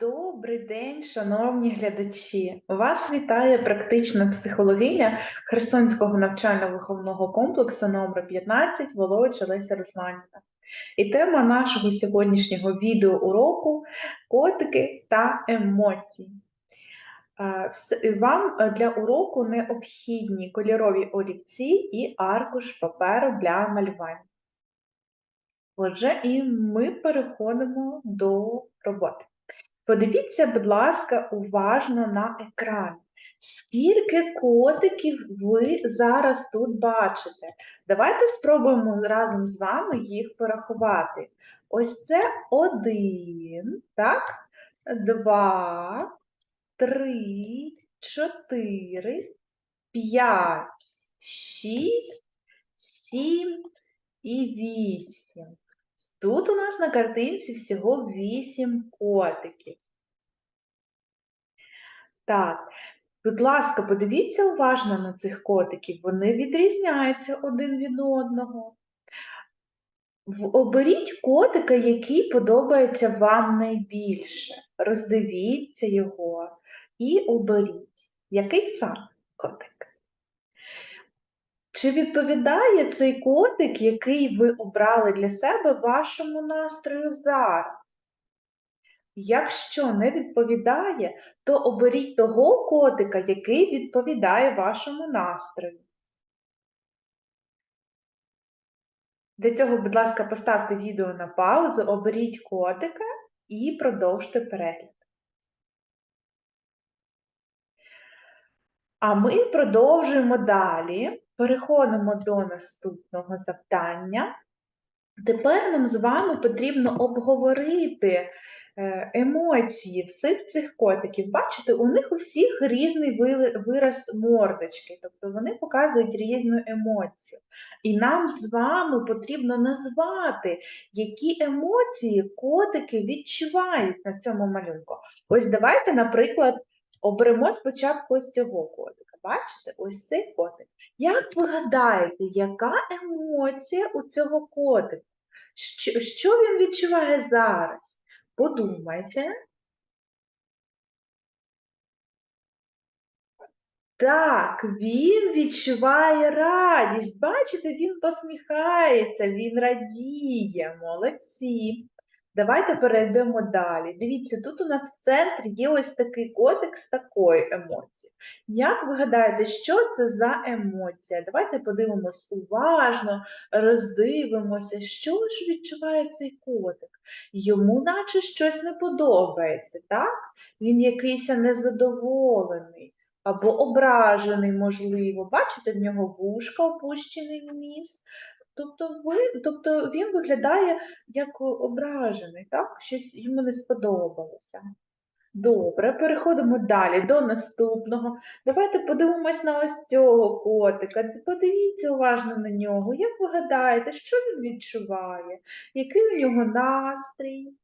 Добрий день, шановні глядачі! Вас вітає практична психологиня Херсонського навчально-виховного комплексу номер 15 Володь Леся Русланівна. І тема нашого сьогоднішнього відеоуроку котики та емоції. Вам для уроку необхідні кольорові олівці і аркуш паперу для малювання. Отже, і ми переходимо до роботи. Подивіться, будь ласка, уважно на екран. Скільки котиків ви зараз тут бачите? Давайте спробуємо разом з вами їх порахувати. Ось це один, так? Два, три, чотири, п'ять, шість, сім і вісім. Тут у нас на картинці всього 8 котиків. Так, будь ласка, подивіться уважно на цих котиків. Вони відрізняються один від одного. Оберіть котика, який подобається вам найбільше. Роздивіться його і оберіть. Який саме котик? Чи відповідає цей котик, який ви обрали для себе, вашому настрою зараз? Якщо не відповідає, то оберіть того котика, який відповідає вашому настрою. Для цього, будь ласка, поставте відео на паузу, оберіть котика і продовжте перегляд. А ми продовжуємо далі. Переходимо до наступного завдання. Тепер нам з вами потрібно обговорити е, емоції всіх цих котиків. Бачите, у них у всіх різний вираз мордочки, тобто вони показують різну емоцію. І нам з вами потрібно назвати, які емоції котики відчувають на цьому малюнку. Ось давайте, наприклад, оберемо спочатку ось цього котика. Бачите, ось цей котик. Як ви гадаєте, яка емоція у цього котика? Що, що він відчуває зараз? Подумайте. Так, він відчуває радість. Бачите, він посміхається, він радіє. Молодці. Давайте перейдемо далі. Дивіться, тут у нас в центрі є ось такий котик з такою емоцією. Як ви гадаєте, що це за емоція? Давайте подивимось уважно, роздивимося, що ж відчуває цей котик. Йому наче щось не подобається, так? Він якийсь незадоволений або ображений, можливо. Бачите, в нього вушка опущений в. Тобто, ви, тобто він виглядає як ображений, так? Щось йому не сподобалося. Добре, переходимо далі до наступного. Давайте подивимось на ось цього котика. Подивіться уважно на нього. Як ви гадаєте, що він відчуває? Який у нього настрій?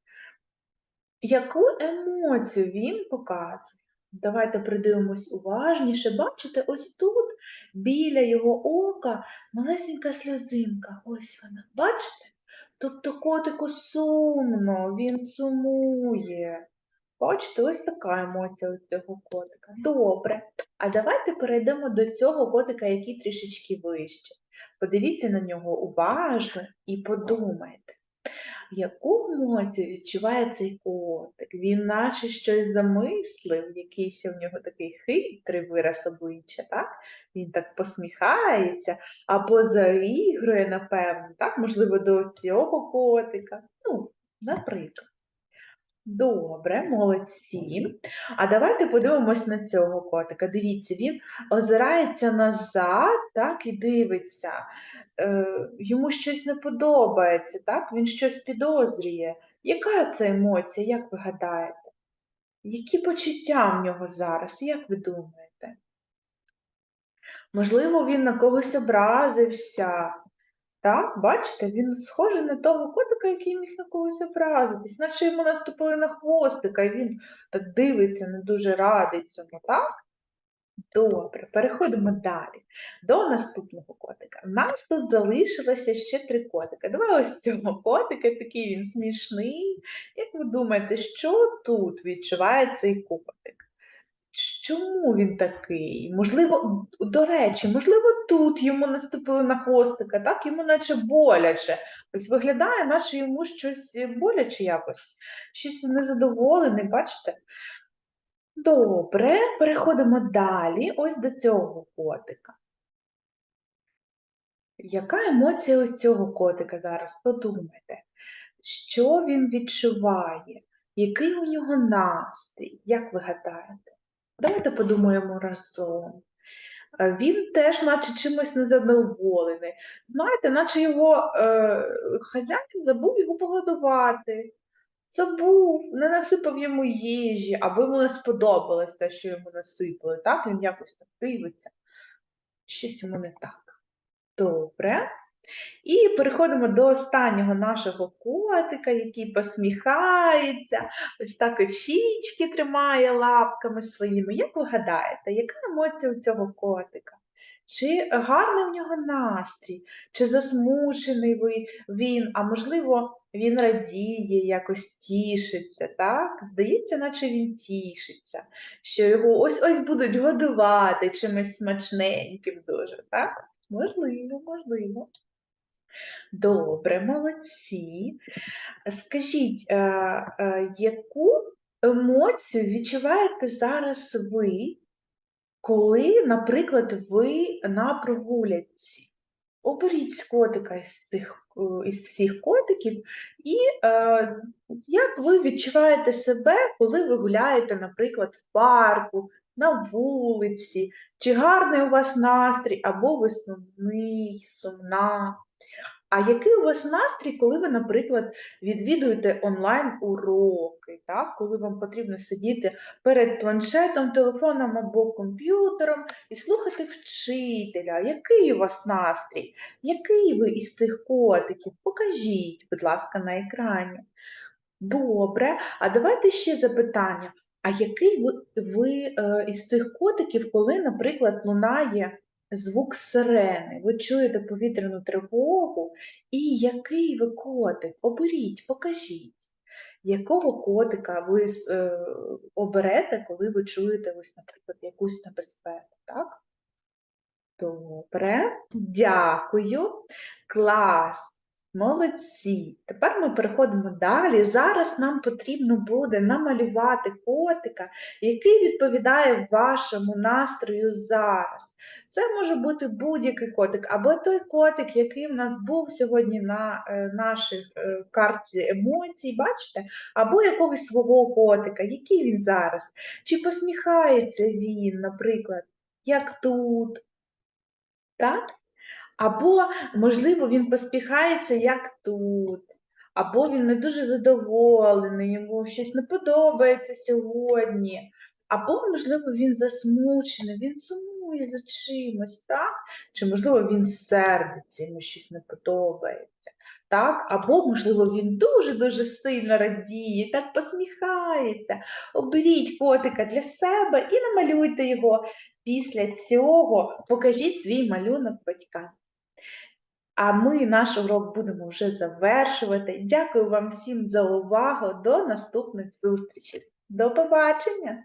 Яку емоцію він показує? Давайте придивимось уважніше. Бачите, ось тут біля його ока малесенька сльозинка. Ось вона. Бачите? Тобто котику сумно, він сумує. Бачите, ось така емоція у цього котика. Добре. А давайте перейдемо до цього котика, який трішечки вище. Подивіться на нього уважно і подумайте. Яку емоцію відчуває цей котик? Він наче щось замислив, якийсь у нього такий хитрий вираз обличчя, так? Він так посміхається або заігрує, напевно, так? Можливо, до цього котика. Ну, наприклад. Добре, молодці. А давайте подивимось на цього котика. Дивіться, він озирається назад, так, і дивиться. Е, йому щось не подобається, так? Він щось підозрює. Яка це емоція, як ви гадаєте? Які почуття в нього зараз, як ви думаєте? Можливо, він на когось образився. Так, бачите, він схожий на того котика, який міг на когось образитись, наче йому наступили на хвостика, і він так дивиться, не дуже радий цьому, так? Добре, переходимо далі до наступного котика. У нас тут залишилося ще три котика. Давай ось цього котика, такий він смішний. Як ви думаєте, що тут відчуває цей котик? Чому він такий? Можливо, до речі, можливо, тут йому наступили на хвостика, так? Йому наче боляче. Ось виглядає, наче йому щось боляче якось, щось незадоволений, бачите? Добре, переходимо далі, ось до цього котика. Яка емоція ось цього котика зараз? Подумайте, що він відчуває, який у нього настрій, як ви гадаєте? Давайте подумаємо разом. Е, Він теж, наче чимось незадоволений. Знаєте, наче його е, хазяїн забув його погодувати. Забув, не насипав йому їжі, або йому не сподобалось те, що йому насипали. Так, він якось так дивиться. Щось йому не так. Добре. І переходимо до останнього нашого котика, який посміхається, ось так очічки тримає лапками своїми. Як ви гадаєте, яка емоція у цього котика? Чи гарний в нього настрій, чи засмучений він, а можливо, він радіє, якось тішиться, так? Здається, наче він тішиться, що його ось-ось будуть годувати чимось смачненьким дуже, так? Можливо, можливо. Добре, молодці. Скажіть, е, е, яку емоцію відчуваєте зараз ви, коли, наприклад, ви на прогулянці? Оберіть котика із цих, е, із всіх котиків, і е, як ви відчуваєте себе, коли ви гуляєте, наприклад, в парку, на вулиці, чи гарний у вас настрій, або ви сумний, сумна? А який у вас настрій, коли ви, наприклад, відвідуєте онлайн-уроки, так? коли вам потрібно сидіти перед планшетом, телефоном або комп'ютером і слухати вчителя? Який у вас настрій? Який ви із цих котиків? Покажіть, будь ласка, на екрані. Добре, а давайте ще запитання. А який ви, ви е, із цих котиків, коли, наприклад, лунає звук сирени, ви чуєте повітряну тривогу, і який ви котик? Оберіть, покажіть, якого котика ви е, оберете, коли ви чуєте, ось, наприклад, якусь небезпеку, так? Добре, дякую. Клас. Молодці. Тепер ми переходимо далі. Зараз нам потрібно буде намалювати котика, який відповідає вашому настрою зараз. Це може бути будь-який котик, або той котик, який в нас був сьогодні на е, нашій е, карті емоцій, бачите? Або якогось свого котика, який він зараз. Чи посміхається він, наприклад, як тут? Так? Або, можливо, він поспіхається, як тут, або він не дуже задоволений, йому щось не подобається сьогодні, або, можливо, він засмучений, він сумує за чимось, так? Чи, можливо, він сердиться, йому щось не подобається. Так? Або, можливо, він дуже-дуже сильно радіє, так посміхається. Оберіть котика для себе і намалюйте його. Після цього покажіть свій малюнок батькам. А ми наш урок будемо вже завершувати. Дякую вам всім за увагу. До наступних зустрічей. До побачення!